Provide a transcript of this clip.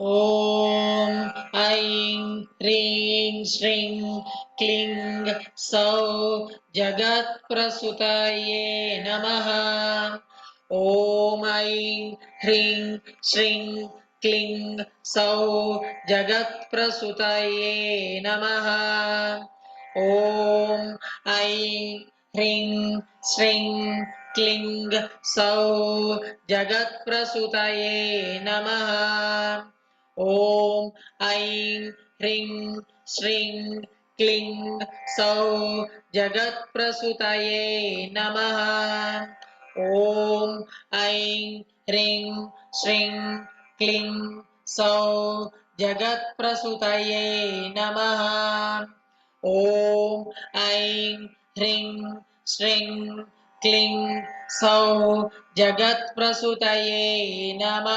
ॐ ऐं ह्रीं श्रीं क्लीं सौ जगत्प्रसुतये नमः। ॐ ऐं ह्रीं श्रीं क्लीं सौ जगत्प्रसुतये नमः। ॐ ऐं ह्रीं श्रीं क्लीं सौ जगत्प्रसुतये नमः ఓం ఐం హ్రీం శ్రీం క్లీం సౌ జగత్ప్రసుతయే నమ ఓం ఐం హ్రీం శ్రీం క్లీం సౌ జగత్ప్రసుతయే నమ ఓం ఐం హ్రీం శ్రీం క్లీం సౌ జగత్ప్రసుతయే నమ